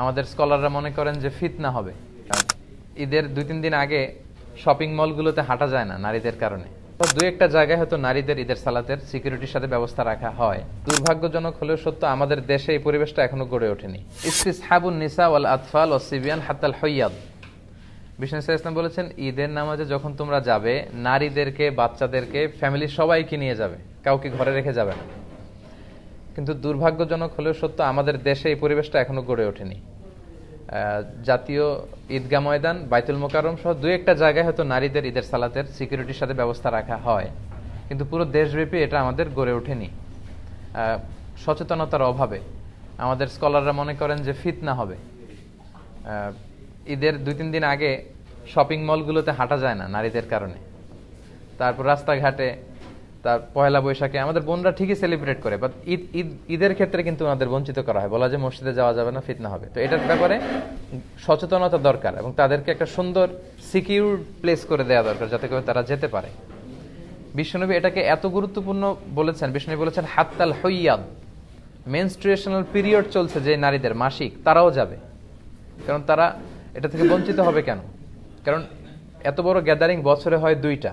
আমাদের স্কলাররা মনে করেন যে ফিতনা হবে। ঈদের দুই তিন দিন আগে শপিং মলগুলোতে হাঁটা যায় না নারীদের কারণে। দুই একটা জায়গায় হয়তো নারীদের ঈদের সালাতের সিকিউরিটির সাথে ব্যবস্থা রাখা হয়। দুর্ভাগ্যজনক হলেও সত্য, আমাদের দেশে এই পরিবেশটা এখনও গড়ে ওঠেনি। হাবুন নিসা ওয়াল আতফাল ও সিবিয়ান হাত্তাল হইয়াদ। ইসলাম ইসলাম বলেছেন, ঈদের নামাজে যখন তোমরা যাবে, নারীদেরকে, বাচ্চাদেরকে ফ্যামিলির সবাইকে নিয়ে যাবে। কাউকে ঘরে রেখে যাবে না। কিন্তু দুর্ভাগ্যজনক হলেও সত্য, আমাদের দেশে এই পরিবেশটা এখনও গড়ে ওঠেনি। জাতীয় ঈদগাহ ময়দান, বাইতুল মোকারম সহ দুই একটা জায়গায় হয়তো নারীদের ঈদের সালাতের সিকিউরিটির সাথে ব্যবস্থা রাখা হয়। কিন্তু পুরো দেশব্যাপী এটা আমাদের গড়ে ওঠেনি। সচেতনতার অভাবে আমাদের স্কলাররা মনে করেন যে ফিতনা হবে। ঈদের দুই তিন দিন আগে শপিং মলগুলোতে হাঁটা যায় না নারীদের কারণে। তারপর রাস্তাঘাটে তার পয়লা বৈশাখে। আমাদের বোনরা ঠিকই সেলিব্রেট করে বাট ঈদ ঈদ, ঈদের ক্ষেত্রে কিন্তু ওনাদের বঞ্চিত করা হয়। বলা যে মসজিদে যাওয়া যাবে না, ফিতনা হবে। তো এটার ব্যাপারে সচেতনতা দরকার এবং তাদেরকে একটা সুন্দর সিকিউর প্লেস করে দেওয়া দরকার, যাতে করে তারা যেতে পারে। বিশ্বনবী এটাকে এত গুরুত্বপূর্ণ বলেছেন বিষ্ণনবী বলেছেন, হাত্তাল হইয়াদ। মেনস্ট্রুয়েশনাল পিরিয়ড চলছে যে নারীদের, মাসিক, তারাও যাবে। কারণ তারা এটা থেকে বঞ্চিত হবে কেন? কারণ এত বড় গ্যাদারিং বছরে হয় দুইটা।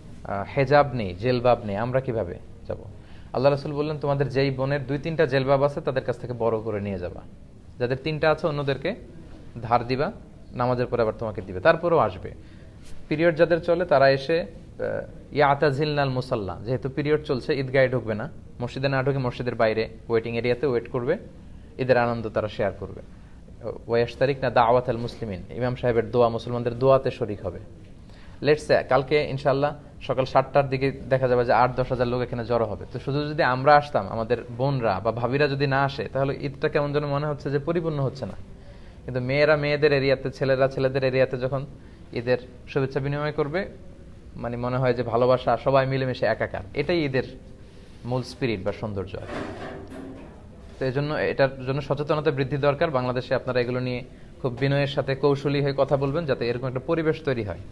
হেজাব নেই, জেলবাব নেই, আমরা কীভাবে যাব? আল্লাহ রাসূল বললেন, তোমাদের যেই বোনের দুই তিনটা জেলবাব আছে, তাদের কাছ থেকে বড় করে নিয়ে যাবা। যাদের তিনটা আছে, অন্যদেরকে ধার দিবা, নামাজের পরে আবার তোমাকে দিবে। তারপরেও আসবে। পিরিয়ড যাদের চলে, তারা এসে ইয়া ইয়াতাজিলনাল মুসাল্লা, যেহেতু পিরিয়ড চলছে, ঈদগাহে ঢুকবে না। মসজিদে না ঢুকে মসজিদের বাইরে ওয়েটিং এরিয়াতে ওয়েট করবে। ঈদের আনন্দ তারা শেয়ার করবে। ওয়াশ তারিখ না, দাওয়াত আল মুসলিমিন। ইমাম সাহেবের দোয়া মুসলমানদের দোয়াতে শরিক হবে। লেটস কালকে ইনশাল্লাহ সকাল সাতটার দিকে দেখা যাবে যে আট, দশ হাজার লোক এখানে জড়ো হবে। তো শুধু যদি আমরা আসতাম, আমাদের বোনরা বা ভাবিরা যদি না আসে, তাহলে ঈদটা কেমন যেন মনে হচ্ছে যে পরিপূর্ণ হচ্ছে না। কিন্তু মেয়েরা মেয়েদের এরিয়াতে, ছেলেরা ছেলেদের এরিয়াতে যখন ঈদের শুভেচ্ছা বিনিময় করবে মানে মনে হয় যে ভালোবাসা, সবাই মিলেমিশে একাকার। এটাই ঈদের মূল স্পিরিট বা সৌন্দর্য আর তো এই জন্য এটার জন্য সচেতনতা বৃদ্ধি দরকার। বাংলাদেশে আপনারা এগুলো নিয়ে খুব বিনয়ের সাথে কৌশলী হয়ে কথা বলবেন, যাতে এরকম একটা পরিবেশ তৈরি হয়।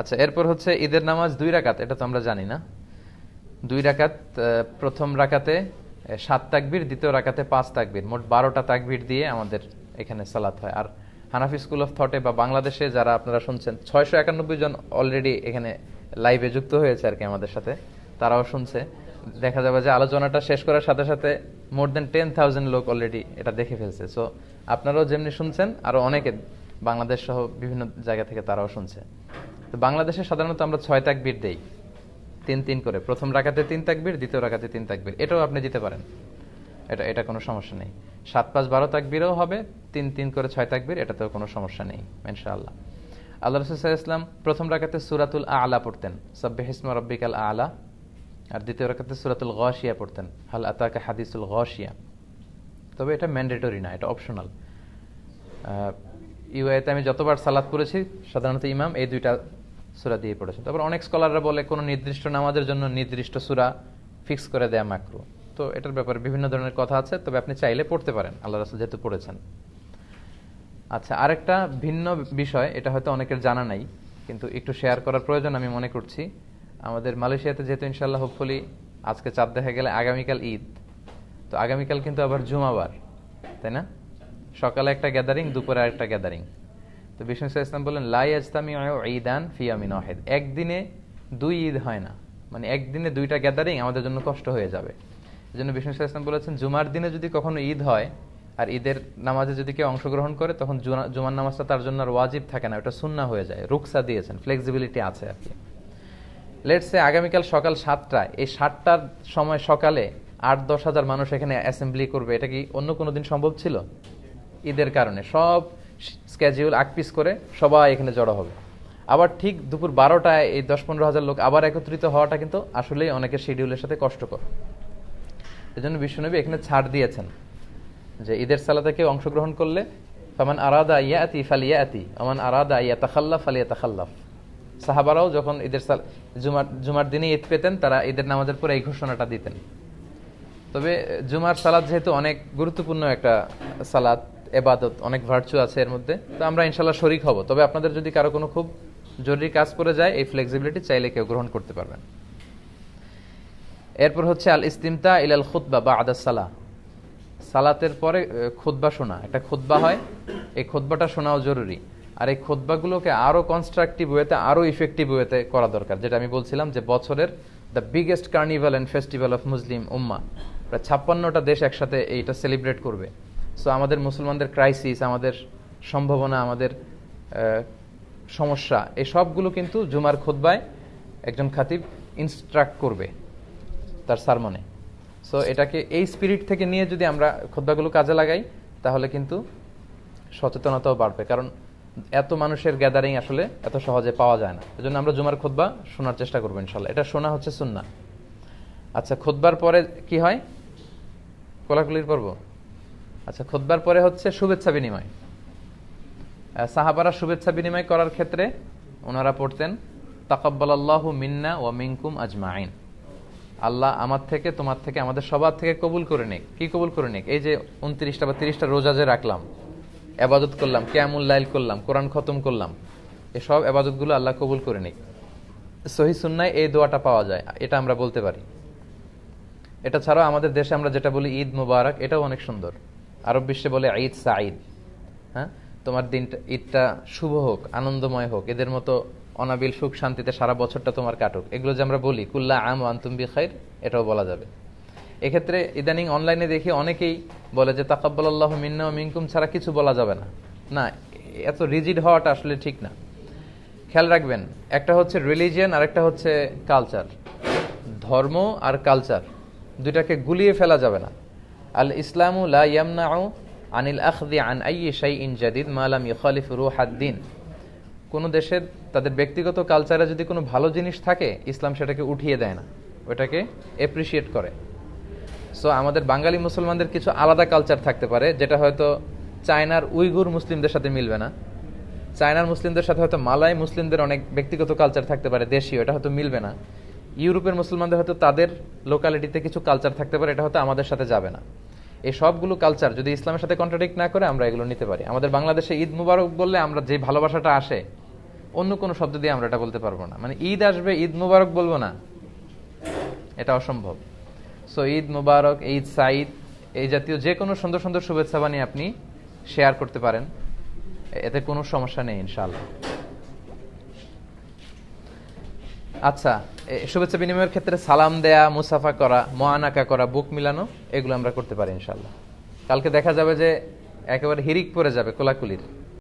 আচ্ছা এরপর হচ্ছে ঈদের নামাজ দুই রাকাত, এটা তো আমরা জানি না। দুই রাকাত প্রথম রাকাতে সাত তাকবির, দ্বিতীয় রাকাতে পাঁচ তাকবির, মোট বারোটা তাকবির দিয়ে আমাদের এখানে সালাত হয়। আর হানাফি স্কুল অফ থটে বা বাংলাদেশে যারা আপনারা শুনছেন, ছয়শো একানব্বই জন অলরেডি এখানে লাইভে যুক্ত হয়েছে আর কি আমাদের সাথে, তারাও শুনছে। দেখা যাবে যে আলোচনাটা শেষ করার সাথে সাথে মোর দেন টেন থাউজেন্ড লোক অলরেডি এটা দেখে ফেলছে। সো আপনারাও যেমনি শুনছেন, আরও অনেকে বাংলাদেশ সহ বিভিন্ন জায়গা থেকে তারাও শুনছে। তো বাংলাদেশে সাধারণত আমরা ছয় তাকবির দেই। তিন তিন করে। প্রথম রাখাতে তিন তাকবির দ্বিতীয় রাখাতে তিন তাকবির এটাও আপনি দিতে পারেন। এটা এটা কোনো সমস্যা নেই। সাত পাঁচ বারো তাকবিরও হবে, তিন তিন করে ছয় তাকবির এটাতেও কোনো সমস্যা নেই, ইনশাআল্লাহ। আল্লাহ রসুল ইসলাম প্রথম রাখাতে সুরাতুল আলা পড়তেন। সাব্বে হিসমা রব্বিকাল আলা। আর দ্বিতীয় রাখাতে সুরাতুল গশিয়া পড়তেন। হাল আতাকা হাদিসুল গশিয়া। তবে এটা ম্যান্ডেটরি না, এটা অপশনাল। ইউএতে আমি যতবার সালাদ পড়েছি, সাধারণত ইমাম এই দুইটা সুরা দিয়ে পড়েছে তারপর অনেক স্কলাররা বলে, কোনো নির্দিষ্ট নামাজের জন্য নির্দিষ্ট সুরা ফিক্স করে দেয়া মাকরু। তো এটার ব্যাপারে বিভিন্ন ধরনের কথা আছে, তবে আপনি চাইলে পড়তে পারেন, আল্লাহ রাসুল যেহেতু পড়েছেন। আচ্ছা আরেকটা ভিন্ন বিষয়, এটা হয়তো অনেকের জানা নাই, কিন্তু একটু শেয়ার করার প্রয়োজন আমি মনে করছি। আমাদের মালয়েশিয়াতে যেহেতু ইনশাল্লাহ হোপফুলি আজকে চাঁদ দেখা গেলে আগামীকাল ঈদ, তো আগামীকাল কিন্তু আবার জুমাবার, তাই না? সকালে একটা গ্যাদারিং দুপুরে আরেকটা গ্যাদারিং তো বিষ্ণু ইসলাম বললেন লাই আজতামি ঈদান ফিয়ামিন ওয়াহেদ। একদিনে দুই ঈদ হয় না। মানে একদিনে দুইটা গ্যাদারিং আমাদের জন্য কষ্ট হয়ে যাবে। এই জন্য বিষ্ণু ইসলাম বলেছেন, জুমার দিনে যদি কখনো ঈদ হয়, আর ঈদের নামাজে যদি কেউ অংশগ্রহণ করে, তখন জুমার নামাজটা তার জন্য আর ওয়াজিব থাকে না, ওটা সুন্না হয়ে যায়। রুকসা দিয়েছেন ফ্লেক্সিবিলিটি আছে আর কি। লেটসে আগামীকাল সকাল সাতটায়, এই সাতটার সময় সকালে আট দশ হাজার মানুষ এখানে অ্যাসেম্বলি করবে। এটা কি অন্য কোনো দিন সম্ভব ছিল? ঈদের কারণে। সব স্ক্যাজিউল আকপিস করে সবাই এখানে জড়ো হবে। আবার ঠিক দুপুর বারোটায় এই দশ পনেরো হাজার লোক আবার একত্রিত হওয়াটা কিন্তু আসলেই অনেকের শিডিউলের সাথে কষ্টকর। এজন্য বিশ্বনবী এখানে ছাড় দিয়েছেন যে ঈদের সালাতে কেউ অংশগ্রহণ করলে, ফামান আরাদা ইয়াতি ফালিয়াতি আমান আরাদা ইয়াতাখাল্লাফ ফালিয়াতাখাল্লাফ। সাহাবারাও যখন ঈদের সাল জুমার জুমার দিনে ঈদ পেতেন, তারা ঈদের নামাজের পরে এই ঘোষণাটা দিতেন। তবে জুমার সালাদ যেহেতু অনেক গুরুত্বপূর্ণ একটা সালাদ এবাদত, অনেক ভার্চু আছে এর মধ্যে। তো আমরা ইনশাল্লাহ শরিক হব। তবে আপনাদের যদি কারও কোনো খুব জরুরি কাজ পড়ে যায়, এই ফ্লেক্সিবিলিটি চাইলে কেউ গ্রহণ করতে পারবেন। এরপর হচ্ছে আল ইস্তিমতা ইলাল খুতবা বা আদাস সালাহ। সালাতের পরে খুতবা শোনা। একটা খুতবা হয়, এই খুতবাটা শোনাও জরুরি। আর এই খুতবাগুলোকে আরও কনস্ট্রাকটিভ ওয়েতে আরও ইফেক্টিভ ওয়েতে করা দরকার। যেটা আমি বলছিলাম যে বছরের the biggest carnival and festival of Muslim উম্মা প্রায় ছাপ্পান্নটা দেশ একসাথে এইটা সেলিব্রেট করবে। সো আমাদের মুসলমানদের ক্রাইসিস আমাদের সম্ভাবনা, আমাদের সমস্যা, এই সবগুলো কিন্তু জুমার খোদবায় একজন খাতিব ইনস্ট্রাক্ট করবে তার সারমনে সো এটাকে এই স্পিরিট থেকে নিয়ে যদি আমরা খোদ্বাগুলো কাজে লাগাই, তাহলে কিন্তু সচেতনতাও বাড়বে। কারণ এত মানুষের গ্যাদারিং আসলে এত সহজে পাওয়া যায় না। এজন্য আমরা জুমার খোদ্বা শোনার চেষ্টা করব ইনশাল্লাহ। এটা শোনা হচ্ছে সুন্না আচ্ছা খোদ্বার পরে কি হয়? কোলাকুলির পর্ব? আচ্ছা খোদ্বার পরে হচ্ছে শুভেচ্ছা বিনিময়। সাহাবারা শুভেচ্ছা বিনিময় করার ক্ষেত্রে ওনারা পড়তেন তাকাব্বাল আল্লাহু মিন্না ও মিনকুম আজমাইন। আল্লাহ আমার থেকে, তোমার থেকে, আমাদের সবার থেকে কবুল করে নিক। কি কবুল করে নিক? এই যে উনত্রিশটা বা তিরিশটা রোজা যে রাখলাম, আবাদত করলাম, কেয়ামুল লাইল করলাম, কোরআন খতম করলাম, এসব আবাদতগুলো আল্লাহ কবুল করে নিক। সহি সুন্নায় এই দোয়াটা পাওয়া যায়, এটা আমরা বলতে পারি। এটা ছাড়াও আমাদের দেশে আমরা যেটা বলি ঈদ মুবারক, এটাও অনেক সুন্দর। আরব বিশ্বে বলে ঈদ সাঈদ। হ্যাঁ? তোমার দিনটা, ঈদটা শুভ হোক, আনন্দময় হোক, এদের মতো অনাবিল সুখ শান্তিতে সারা বছরটা তোমার কাটুক। এগুলো যে আমরা বলি, কুল্লা আম আন্তুম বি খাইর এটাও বলা যাবে। এক্ষেত্রে ইদানিং অনলাইনে দেখি অনেকেই বলে যে তাকাব্বাল আল্লাহ মিন্না মিনকুম ছাড়া কিছু বলা যাবে না। না, এত রিজিড হওয়াটা আসলে ঠিক না। খেয়াল রাখবেন, একটা হচ্ছে রিলিজিয়ান আর একটা হচ্ছে কালচার ধর্ম আর কালচার দুইটাকে গুলিয়ে ফেলা যাবে না। আল ইসলামু লা আনিল আখদি আন আইয়ি শাইইন জাদিদ মা লাম ইখালিফ রুহাদ্দিন কোনো দেশের, তাদের ব্যক্তিগত কালচারে যদি কোনো ভালো জিনিস থাকে, ইসলাম সেটাকে উঠিয়ে দেয় না। ওটাকে এপ্রিসিয়েট করে। সো আমাদের বাঙালি মুসলমানদের কিছু আলাদা কালচার থাকতে পারে, যেটা হয়তো চায়নার উইগুর মুসলিমদের সাথে মিলবে না। চায়নার মুসলিমদের সাথে হয়তো মালাই মুসলিমদের অনেক ব্যক্তিগত কালচার থাকতে পারে, দেশীয়, এটা হয়তো মিলবে না। ইউরোপের মুসলমানদের হয়তো তাদের লোকালিটিতে কিছু কালচার থাকতে পারে, এটা হয়তো আমাদের সাথে যাবে না। এই সবগুলো কালচার যদি ইসলামের সাথে কন্ট্রাডিক্ট না করে, আমরা এগুলো নিতে পারি। আমাদের বাংলাদেশে ঈদ মুবারক বললে আমরা যে ভালোবাসাটা আসে, অন্য কোনো শব্দ দিয়ে আমরা এটা বলতে পারব না। মানে ঈদ আসবে, ঈদ মুবারক বলব না। এটা অসম্ভব। সো ঈদ মুবারক, ঈদ সাঈদ, এই জাতীয় যে কোনো সুন্দর সুন্দর শুভেচ্ছা বানিয়ে আপনি শেয়ার করতে পারেন। এতে কোনো সমস্যা নেই, ইনশাআল্লাহ। আচ্ছা শুভেচ্ছা বিনিময়ের ক্ষেত্রে সালাম দেয়া, মুসাফা করা, মোয়ানাকা করা, বুক মিলানো, এগুলো আমরা করতে পারি ইনশাল্লাহ কালকে দেখা যাবে যে একেবারে হিরিক পরে যাবে কোলাকুলির।